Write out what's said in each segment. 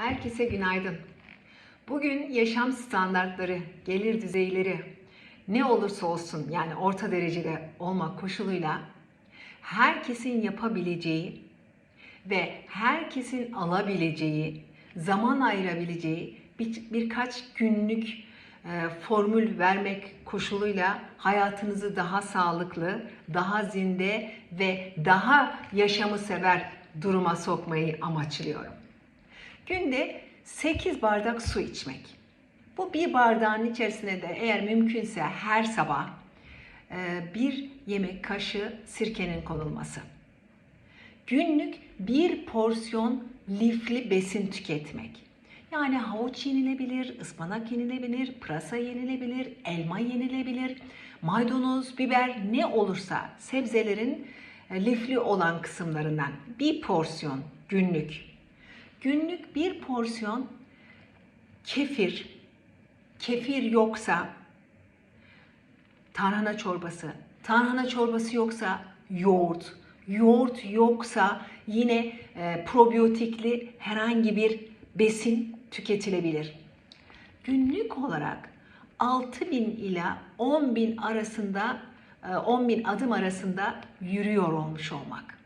Herkese günaydın. Bugün yaşam standartları, gelir düzeyleri ne olursa olsun yani orta derecede olmak koşuluyla herkesin yapabileceği ve herkesin alabileceği, zaman ayırabileceği bir, birkaç günlük e, formül vermek koşuluyla hayatınızı daha sağlıklı, daha zinde ve daha yaşamı sever duruma sokmayı amaçlıyorum. Günde 8 bardak su içmek. Bu bir bardağın içerisine de eğer mümkünse her sabah e, bir yemek kaşığı sirkenin konulması. Günlük bir porsiyon lifli besin tüketmek. Yani havuç yenilebilir, ıspanak yenilebilir, pırasa yenilebilir, elma yenilebilir, maydanoz, biber ne olursa sebzelerin e, lifli olan kısımlarından bir porsiyon günlük. Günlük bir porsiyon kefir, kefir yoksa tarhana çorbası, tarhana çorbası yoksa yoğurt, yoğurt yoksa yine e, probiyotikli herhangi bir besin tüketilebilir. Günlük olarak 6000 ila 10.000 arasında e, 10.000 adım arasında yürüyor olmuş olmak.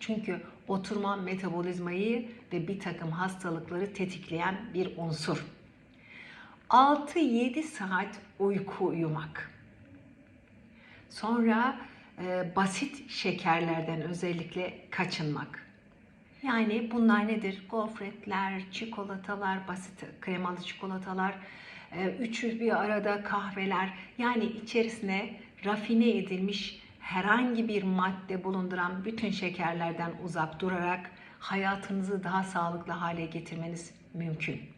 Çünkü oturma metabolizmayı ve bir takım hastalıkları tetikleyen bir unsur. 6-7 saat uyku uyumak. Sonra e, basit şekerlerden özellikle kaçınmak. Yani bunlar nedir? Gofretler, çikolatalar, basit kremalı çikolatalar, e, üçü bir arada kahveler. Yani içerisine rafine edilmiş herhangi bir madde bulunduran bütün şekerlerden uzak durarak hayatınızı daha sağlıklı hale getirmeniz mümkün.